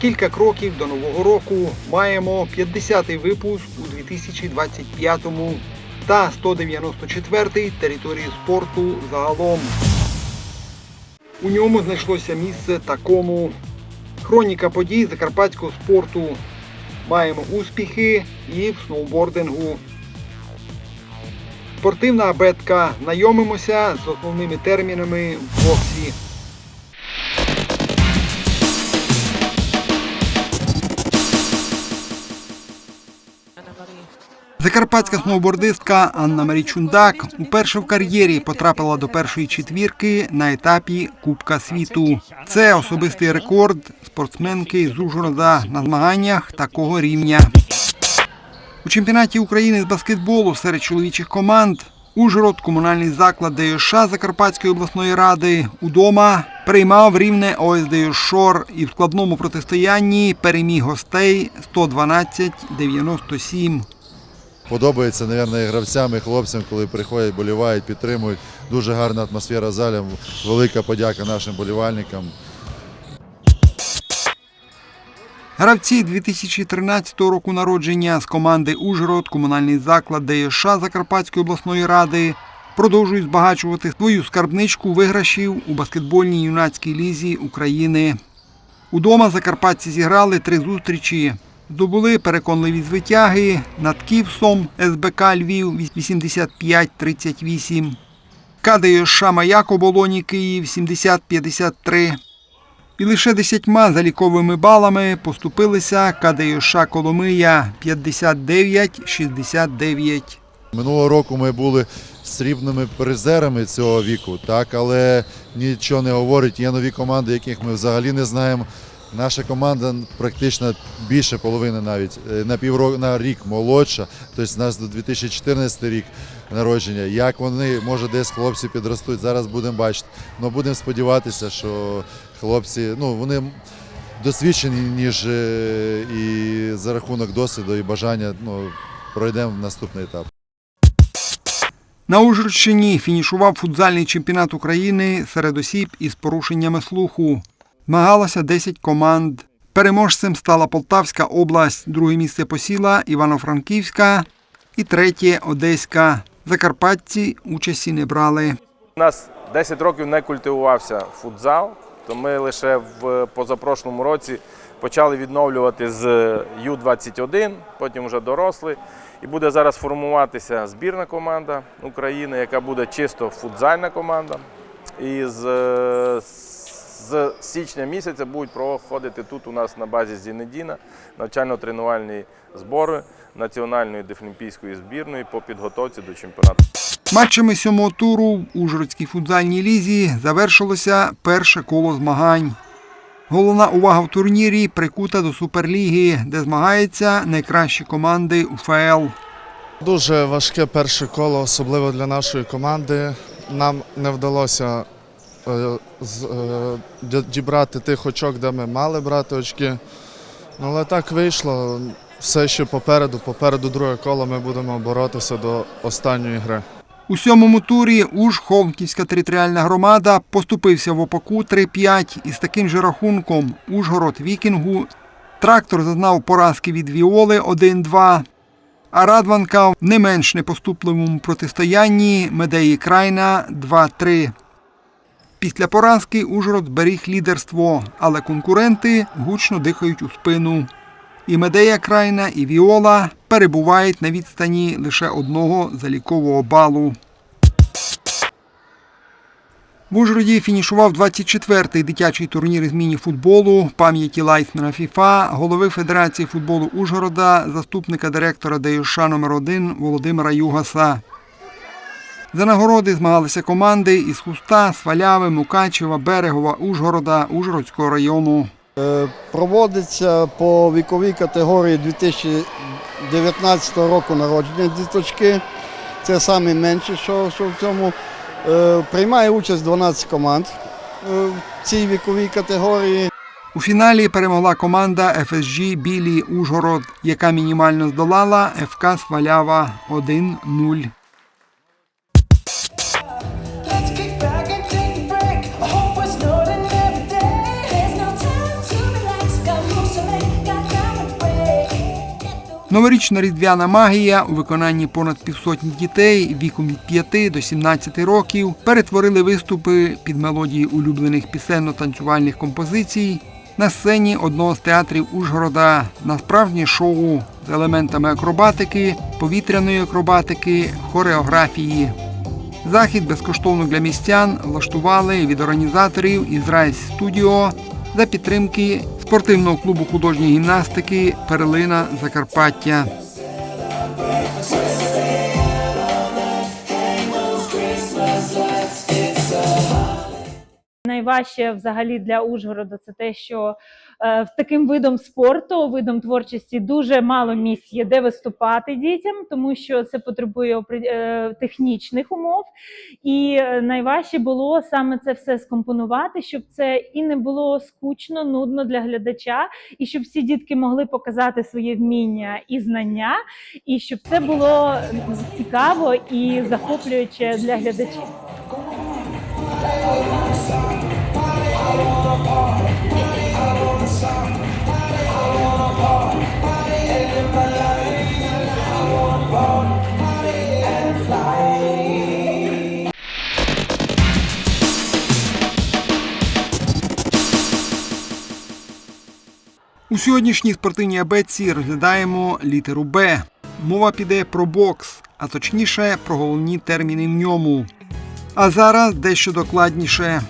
кілька кроків до нового року маємо 50-й випуск у 2025-му та 194-й території спорту загалом. У ньому знайшлося місце такому. Хроніка подій закарпатського спорту. Маємо успіхи і в сноубордингу. Спортивна абетка. Знайомимося з основними термінами в боксі. Закарпатська сноубордистка Анна Марі Чундак уперше в кар'єрі потрапила до першої четвірки на етапі Кубка світу. Це особистий рекорд спортсменки з Ужгорода на змаганнях такого рівня. У чемпіонаті України з баскетболу серед чоловічих команд Ужгород, комунальний заклад ДЮШ Закарпатської обласної ради удома приймав рівне ОСДЮ Шор і в складному протистоянні переміг гостей 112-97. Подобається, мабуть, і гравцям, і хлопцям, коли приходять, болівають, підтримують. Дуже гарна атмосфера в залі. Велика подяка нашим болівальникам. Гравці 2013 року народження з команди Ужгород, комунальний заклад ДЮШ Закарпатської обласної ради продовжують збагачувати свою скарбничку виграшів у баскетбольній юнацькій лізі України. Удома закарпатці зіграли три зустрічі. Здобули переконливі звитяги над Ківсом СБК Львів 85-38. КДЮШ Маяк Оболоні Київ 70-53. І лише десятьма заліковими балами поступилися КДЮШ Коломия 59-69. Минулого року ми були срібними призерами цього віку, так, але нічого не говорить. Є нові команди, яких ми взагалі не знаємо. Наша команда практично більше половини навіть е, на півроку на рік молодша. Тобто у нас до 2014 рік народження. Як вони, може, десь хлопці підростуть, зараз будемо бачити. Але будемо сподіватися, що хлопці, ну вони досвідчені, ніж е, і за рахунок досвіду і бажання ну, пройдемо в наступний етап. На Ужгородщині фінішував футзальний чемпіонат України серед осіб із порушеннями слуху. Змагалося 10 команд. Переможцем стала Полтавська область, друге місце посіла Івано-Франківська і третє Одеська. Закарпатці участі не брали. У нас 10 років не культивувався футзал, то ми лише в позапрошлому році почали відновлювати з Ю-21, потім вже доросли. І буде зараз формуватися збірна команда України, яка буде чисто футзальна команда. І з, з січня місяця будуть проходити тут у нас на базі Зінедіна навчально-тренувальні збори національної дефлімпійської збірної по підготовці до чемпіонату. Матчами сьомого туру в Ужгородській футзальній лізі завершилося перше коло змагань. Головна увага в турнірі прикута до Суперліги, де змагаються найкращі команди УФЛ. Дуже важке перше коло, особливо для нашої команди. Нам не вдалося дібрати тих очок, де ми мали брати очки. Ну, Але так вийшло. Все ще попереду. Попереду друге коло ми будемо боротися до останньої гри. У сьомому турі Ужхомківська територіальна громада поступився в ОПАКу 3-5 із таким же рахунком Ужгород Вікінгу. Трактор зазнав поразки від Віоли 1-2. А Радванка в не менш непоступливому протистоянні Медеї Крайна 2-3. Після поразки Ужгород зберіг лідерство, але конкуренти гучно дихають у спину. І Медея Крайна, і Віола перебувають на відстані лише одного залікового балу. В Ужгороді фінішував 24-й дитячий турнір із міні-футболу пам'яті лайфмена ФІФА, голови Федерації футболу Ужгорода, заступника директора ДЮШ номер 1 Володимира Югаса. За нагороди змагалися команди із Хуста, Сваляви, Мукачева, Берегова, Ужгорода, Ужгородського району. Е, Проводиться по віковій категорії 2019 року народження діточки. Це найменше, що, що в цьому. Е, Приймає участь 12 команд е, в цій віковій категорії. У фіналі перемогла команда ФСЖ Білі Ужгород, яка мінімально здолала ФК Свалява 1-0. Новорічна різдвяна магія у виконанні понад півсотні дітей віком від 5 до 17 років перетворили виступи під мелодії улюблених пісенно-танцювальних композицій на сцені одного з театрів Ужгорода на справжнє шоу з елементами акробатики, повітряної акробатики, хореографії. Захід безкоштовно для містян влаштували від організаторів Ізраїль Студіо за підтримки спортивного клубу художньої гімнастики Перлина Закарпаття. Найважче взагалі для Ужгорода це те, що е, таким видом спорту, видом творчості дуже мало місць є, де виступати дітям, тому що це потребує е, технічних умов. І е, найважче було саме це все скомпонувати, щоб це і не було скучно, нудно для глядача, і щоб всі дітки могли показати своє вміння і знання, і щоб це було цікаво і захоплююче для глядачів. У сьогоднішній спортивній абетці розглядаємо літеру Б. Мова піде про бокс, а точніше про головні терміни в ньому. А зараз дещо докладніше.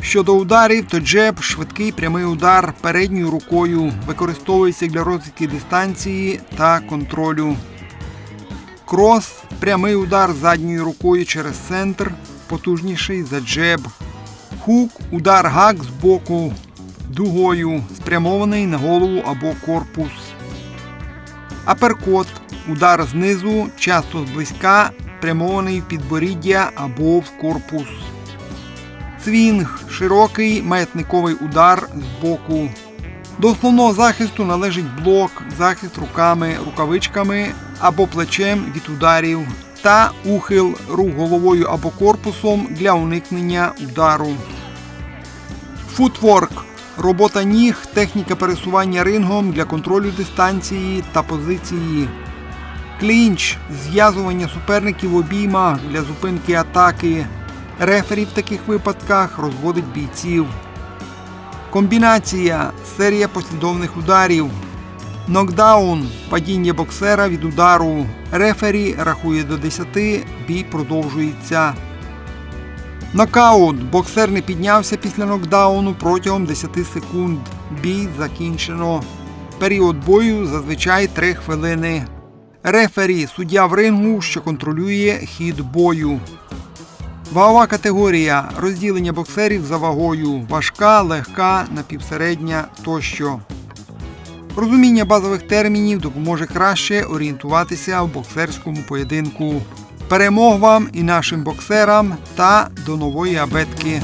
Щодо ударів, то джеб швидкий прямий удар передньою рукою використовується для розвідки дистанції та контролю. Крос прямий удар задньою рукою через центр, потужніший за джеб. Хук удар гак з боку дугою, спрямований на голову або корпус. Аперкот удар знизу, часто зблизька, спрямований в підборіддя або в корпус. Свінг широкий маятниковий удар з боку. До основного захисту належить блок, захист руками, рукавичками або плечем від ударів та ухил рух головою або корпусом для уникнення удару. Футворк робота ніг, техніка пересування рингом для контролю дистанції та позиції. Клінч зв'язування суперників в обіймах для зупинки атаки. Рефері в таких випадках розводить бійців. Комбінація серія послідовних ударів. Нокдаун падіння боксера від удару. Рефері рахує до 10, бій продовжується. Нокаут. Боксер не піднявся після нокдауну протягом 10 секунд. Бій закінчено. Період бою зазвичай 3 хвилини. Рефері суддя в рингу, що контролює хід бою. Вагова категорія розділення боксерів за вагою важка, легка, напівсередня тощо. Розуміння базових термінів допоможе краще орієнтуватися в боксерському поєдинку. Перемог вам і нашим боксерам та до нової абетки.